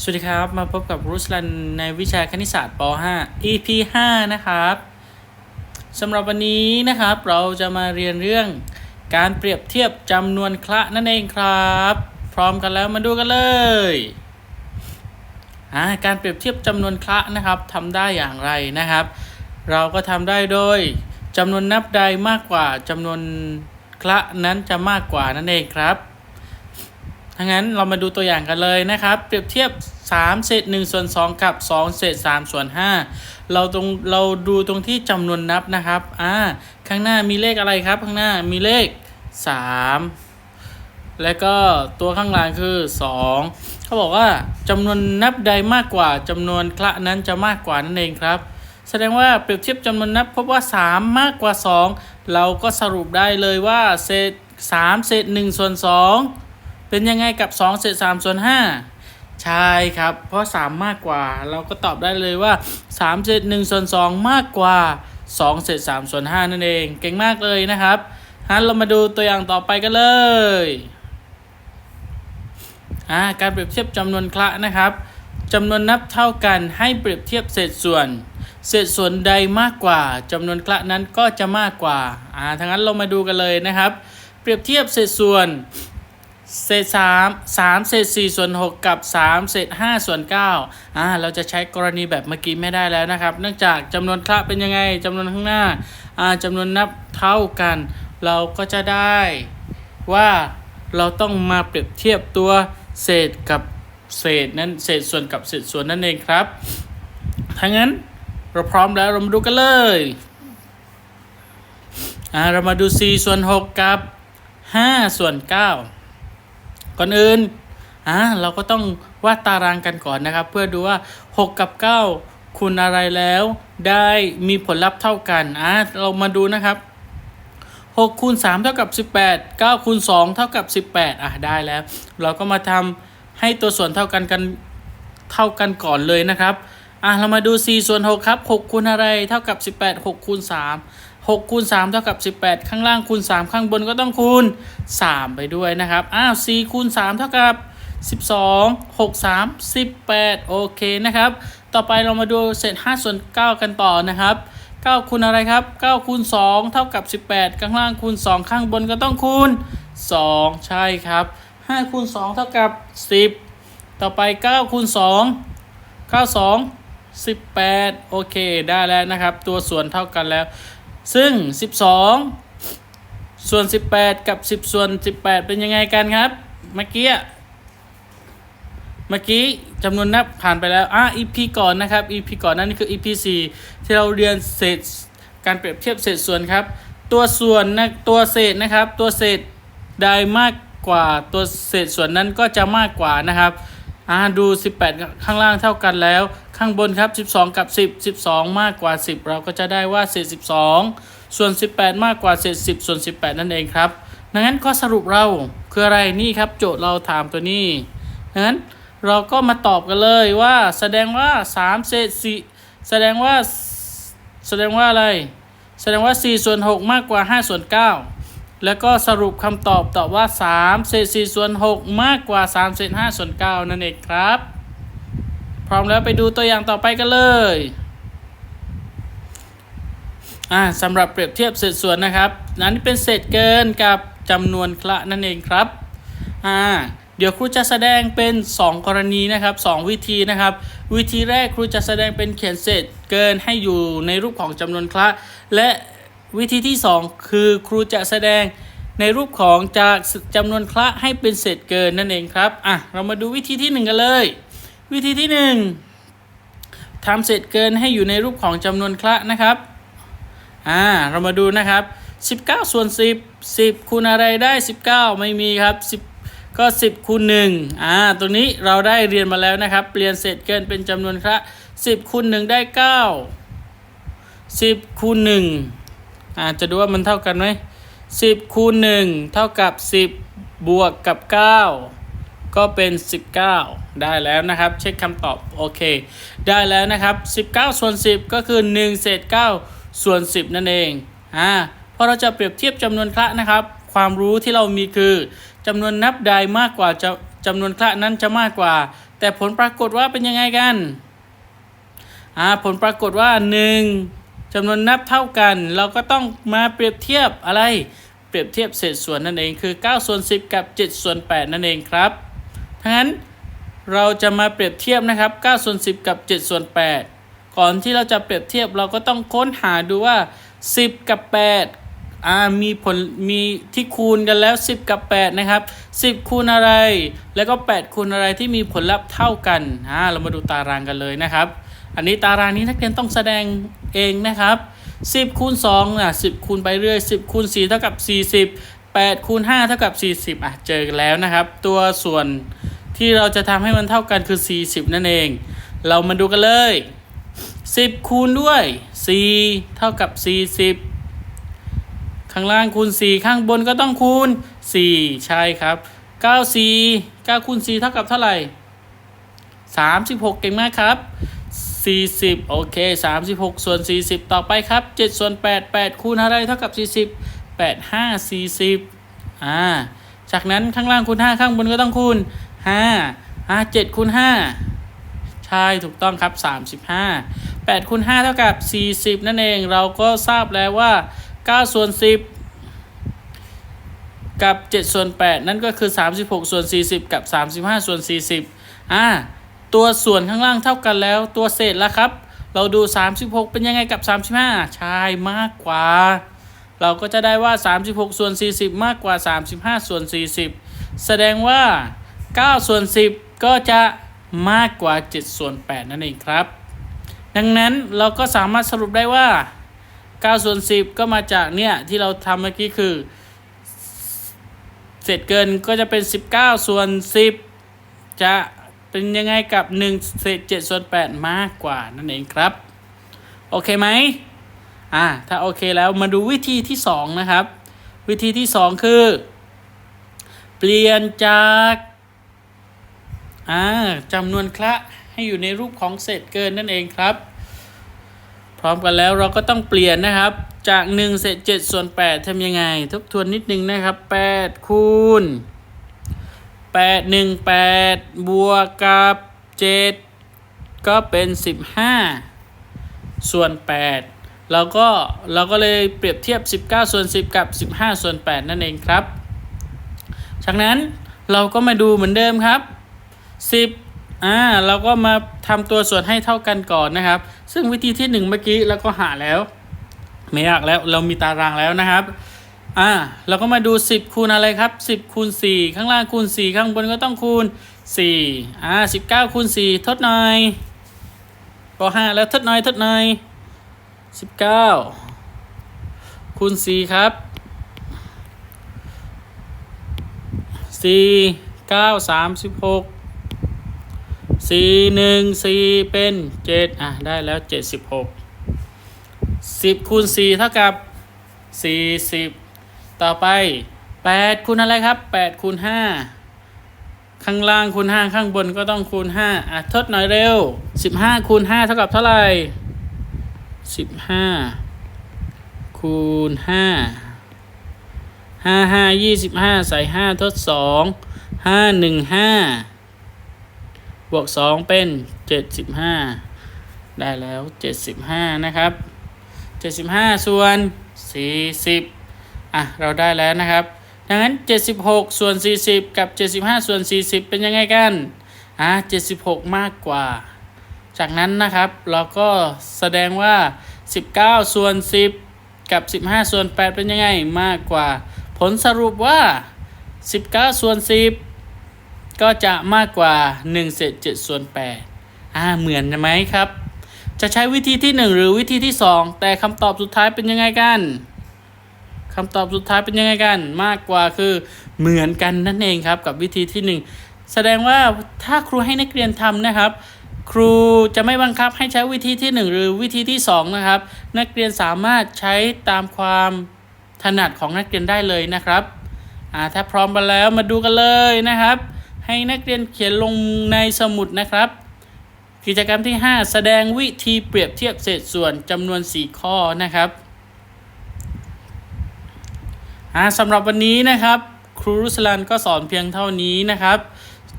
สวัสดีครับ มาพบกับรุสลันในวิชาคณิตศาสตร์ป .5 EP 5 นะครับสำหรับวันนี้นะครับเราจะมาเรียนเรื่องการเปรียบเทียบจำนวนคละนั่นเองครับ พร้อมกันแล้วมาดูกันเลยการเปรียบเทียบจำนวนคละนะครับทำได้อย่างไรนะครับ เราก็ทำได้โดยจำนวนนับใดมากกว่าจำนวนคละนั้นจะมากกว่านั่นเองครับ ถ้างั้นเรามาดูตัวอย่างกันเลยนะครับ เปรียบเทียบ 3 เศษ1ส่วน2กับ 2 เศษ3ส่วน5เราตรงเราดูตรงที่จำนวนนับนะครับอ่าข้างหน้ามีเลขอะไรครับ ข้างหน้ามีเลข 3 แล้วก็ตัวข้างหลังคือ 2 เขาบอกว่าจำนวนนับใดมากกว่าจำนวนคละนั้นจะมากกว่านั่นเองครับ แสดงว่าเปรียบเทียบจำนวนนับพบว่า 3 มากกว่า 2 เราก็สรุปได้เลยว่าเศษ3เศษ1ส่วน2 เป็นยังไงกับ2เศษ3ส่วน5ใช่ครับ เพราะ 3 มากกว่า เราก็ตอบได้เลยว่า3เศษ1ส่วน2มากกว่า2เศษ3ส่วน5นั่นเอง เก่งมากเลยนะครับฮันเรามาดูตัวอย่างต่อไปกันเลยอ่าการเปรียบเทียบจำนวนคละนะครับจำนวนนับเท่ากันให้เปรียบเทียบเศษส่วน เศษส่วนใดมากกว่าจำนวนคละนั้นก็จะมากกว่าอ่าทั้งนั้นเรามาดูกันเลยนะครับ เปรียบเทียบเศษส่วน เศษสามสามเศษสี่ส่วนหกกับสามเศษห้าส่วนเก้าอ่าเราจะใช้กรณีแบบเมื่อกี้ไม่ได้แล้วนะครับ เนื่องจากจำนวนคละเป็นยังไงจำนวนข้างหน้าอ่าจำนวนนับเท่ากัน เราก็จะได้ว่าเราต้องมาเปรียบเทียบตัวเศษกับเศษนั้นเศษส่วนกับเศษส่วนนั่นเองครับถ้างั้นเราพร้อมแล้วเรามาดูกันเลยอ่าเรามาดู 4 ส่วน 6 กับ 5 ส่วน 9 ก่อนอื่นอ่าเราก็ต้องวาดตารางกันก่อนนะครับ เพื่อดูว่า 6 กับ 9 คูณอะไรแล้วได้มีผลลัพธ์เท่ากันอ่าเรามาดูนะครับ6คูณ3เท่ากับ 18 9คูณ2เท่ากับ 18อะได้แล้ว เราก็มาทำให้ตัวส่วนเท่ากันกันเท่ากันก่อนเลยนะครับอะเรามาดู 4 ส่วน 6 ครับ 6คูณอะไรเท่ากับ 18 6คูณ3 6คูณ3เท่ากับ 18 ข้างล่างคูณ 3 ข้างบนก็ต้องคูณ 3 ไปด้วยนะครับ อ้าว4คูณ3เท่ากับ 12 6 3 18 โอเคนะครับ ต่อไปเรามาดูเศษ5ส่วน 9 กันต่อนะครับ9คูณอะไรครับ9คูณ2เท่ากับ 18 ข้างล่างคูณ 2 ข้างบนก็ต้องคูณ 2 ใช่ครับ5คูณ2เท่ากับ 10 ต่อไป9คูณ2 9 2 18 โอเค ได้แล้วนะครับ ตัวส่วนเท่ากันแล้ว ซึ่ง 12 ส่วน 18 กับ 10 ส่วน 18 เป็นยังไงกันครับ เมื่อกี้เมื่อกี้จำนวนนับผ่านไปแล้วอะ EP ก่อนนะครับ EP ก่อนนั่นคือ EP 4 ที่เราเรียนเศษการเปรียบเทียบเศษส่วนครับ ตัวส่วนนะตัวเศษนะครับ ตัวเศษใดมากกว่าตัวเศษส่วนนั้นก็จะมากกว่านะครับอ่าดู 18 ข้างล่างเท่ากันแล้ว ข้างบนครับ 12 กับ 10 12 มากกว่า 10 เราก็จะได้ว่าเศษ 12 ส่วน 18 มากกว่าเศษ 10 ส่วน 18 นั่นเองครับดังนั้นข้อสรุปเราคืออะไรนี่ครับ โจทย์เราถามตัวนี้ดังนั้นเราก็มาตอบกันเลยว่าแสดงว่า 3 เศษ4แสดงว่าแสดงว่าอะไร แสดงว่า 4 ส่วน 6 มากกว่า 5 ส่วน 9 แล้วก็สรุปคำตอบตอบว่า 3 เศษ 4 ส่วน 6 มากกว่า 3 เศษ 5 ส่วน 9 นั่นเองครับ พร้อมแล้วไปดูตัวอย่างต่อไปกันเลยอ่าสำหรับเปรียบเทียบเศษส่วนนะครับ นั้นเป็นเศษเกินกับจำนวนคละนั่นเองครับอ่าเดี๋ยวครูจะแสดงเป็น 2 กรณีนะครับ 2 วิธีนะครับ วิธีแรกครูจะแสดงเป็นเขียนเศษเกินให้อยู่ในรูปของจำนวนคละ และวิธีที่ 2 คือครูจะแสดงในรูปของจากจำนวนคละให้เป็นเศษเกินนั่นเองครับอะเรามาดูวิธีที่ 1 กันเลย วิธีที่ 1ทำเศษเกินให้อยู่ในรูปของจำนวนคละนะครับ อ่า เรามาดูนะครับ 19 ส่วน 10 10 คูณอะไรได้ 19 ไม่มีครับ 10 ก็ 10 คูณ1อ่า ตรงนี้เราได้เรียนมาแล้วนะครับ เปลี่ยนเศษเกินเป็นจำนวนคละ10 คูณ1ได้ 9 10 คูณ1อ่า จะดูว่ามันเท่ากันไหม10คูณ1เท่ากับ 10 บวกกับ 9 ก็เป็น 19 ได้แล้วนะครับ เช็คคำตอบโอเค ได้แล้วนะครับ 19 ส่วน 10 ก็คือ 1 เศษ 9 ส่วน 10 นั่นเองอ่าพอเราจะเปรียบเทียบจำนวนคละนะครับ ความรู้ที่เรามีคือจำนวนนับใดมากกว่าจะจำนวนคละนั้นจะมากกว่า แต่ผลปรากฏว่าเป็นยังไงกันอ่าผลปรากฏว่า 1จำนวนนับเท่ากัน เราก็ต้องมาเปรียบเทียบอะไร เปรียบเทียบเศษส่วนนั่นเองคือ 9 ส่วน 10 กับ 7 ส่วน 8 นั่นเองครับ ทั้งนั้นเราจะมาเปรียบเทียบนะครับ9ส่วน10 กับ 7 ส่วน 8 ก่อนที่เราจะเปรียบเทียบเราก็ต้องค้นหาดูว่า 10 กับ 8อ่ามีผลมีที่คูณกันแล้ว 10 กับ 8 นะครับ 10 คูณอะไร แล้วก็ 8 คูณอะไรที่มีผลลัพธ์เท่ากันอ่าเรามาดูตารางกันเลยนะครับ อันนี้ตารางนี้นักเรียนต้องแสดงเองนะครับ 10คูณ2อะ10คูณไปเรื่อย 10คูณ4เท่ากับ 40 8คูณ5เท่ากับ 40อะเจอกันแล้วนะครับ ตัวส่วน ที่เราจะทำให้มันเท่ากันคือ 40 นั่นเอง เรามาดูกันเลย 10 คูณด้วย 4 เท่ากับ 40 ข้างล่างคูณ 4 ข้างบนก็ต้องคูณ 4 ใช่ครับ 9 4 9คูณ4เท่ากับเท่าไหร่ 36 เก่งมากครับ 40 โอเค 36 ส่วน 40 ต่อไปครับ 7 ส่วน 8 8 คูณอะไรเท่ากับ 40 8 5 40 อ่า จากนั้นข้างล่างคูณ 5 ข้างบนก็ต้องคูณ 5อ่า7คูณ5ใช่ถูกต้องครับ35 8คูณ5เท่ากับ40นั่นเองเราก็ทราบแล้วว่า9ส่วน10กับ7ส่วน8นั่นก็คือ36ส่วน40กับ35ส่วน40อ่าตัวส่วนข้างล่างเท่ากันแล้วตัวเศษละครับ เราดู 36 เป็นยังไงกับ 35 ใช่มากกว่า เราก็จะได้ว่า 36 ส่วน 40 มากกว่า 35 ส่วน 40 แสดงว่า 9 ส่วน 10 ก็จะมากกว่า 7 ส่วน 8 นั่นเองครับ ดังนั้นเราก็สามารถสรุปได้ว่า 9 ส่วน 10 ก็มาจากเนี่ย ที่เราทำเมื่อกี้คือ เศษเกินก็จะเป็น 19 ส่วน 10 จะเป็นยังไงกับ 1 เศษ 7 ส่วน 8 มากกว่านั่นเองครับ โอเคไหมอ่าถ้าโอเคแล้วมาดูวิธีที่ 2 นะครับ วิธีที่ 2 คือ เปลี่ยนจาก อ่าจำนวนคละให้อยู่ในรูปของเศษเกินนั่นเองครับ พร้อมกันแล้วเราก็ต้องเปลี่ยนนะครับ จาก1เศษ7ส่วน8ทำยังไง ทบทวนนิดนึงนะครับ8คูณ8 1 8 บวกกับ 7 ก็เป็น 15 ส่วน 8 เราก็เราก็เลยเปรียบเทียบ 19 ส่วน 10 กับ 15 ส่วน 8 นั่นเองครับจากนั้นเราก็มาดูเหมือนเดิมครับ 10อ่าเราก็มาทำตัวส่วนให้เท่ากันก่อนนะครับ ซึ่งวิธีที่ 1 เมื่อกี้เราก็หาแล้ว ไม่ยากแล้วเรามีตารางแล้วนะครับอ่าเราก็มาดู 10 คูณอะไรครับ 10 คูณ 4 ข้างล่างคูณ 4 ข้างบนก็ต้องคูณ 4 อ่า 19 คูณ 4 ทดหน่อยก็5แล้วทดหน่อยทดหน่อย 19 คูณ 4 ครับ 4 9 36 4 1 4เป็น7อะ ได้แล้ว76 10คูณ4เท่ากับ40ต่อไป8คูณอะไรครับ8คูณ5ข้างล่างคูณ5ข้างบนก็ต้องคูณ5อะทดหน่อยเร็ว15คูณ5เท่ากับเท่าไหร่15คูณ5 5 5 25ใส่5ทด2 5 1 5บ วก 2 เป็น 75 ได้แล้ว 75 นะครับ 75 ส่วน 40 อะ เราได้แล้วนะครับ ดังนั้น 76 ส่วน 40 กับ 75 ส่วน 40 เป็นยังไงกัน อะ 76 มากกว่า จากนั้นนะครับ เราก็แสดงว่า 19 ส่วน 10 กับ 15 ส่วน 8 เป็นยังไง มากกว่า ผลสรุปว่า 19 ส่วน 10 ก็จะมากกว่า1เศษ7ส่วน8อ่าเหมือนไหมครับ จะใช้วิธีที่ 1 หรือวิธีที่ 2 แต่คำตอบสุดท้ายเป็นยังไงกันคำตอบสุดท้ายเป็นยังไงกัน มากกว่าคือเหมือนกันนั่นเองครับกับวิธีที่ 1 แสดงว่าถ้าครูให้นักเรียนทำนะครับ ครูจะไม่บังคับให้ใช้วิธีที่ 1 หรือวิธีที่ 2 นะครับ นักเรียนสามารถใช้ตามความถนัดของนักเรียนได้เลยนะครับอ่าถ้าพร้อมกันแล้วมาดูกันเลยนะครับ ให้นักเรียนเขียนลงในสมุดนะครับ กิจกรรมที่ 5 แสดงวิธีเปรียบเทียบเศษส่วนจำนวน 4 ข้อนะครับสำหรับวันนี้นะครับ ครูรุสลันก็สอนเพียงเท่านี้นะครับ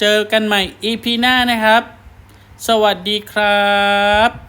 เจอกันใหม่ EP หน้านะครับ สวัสดีครับ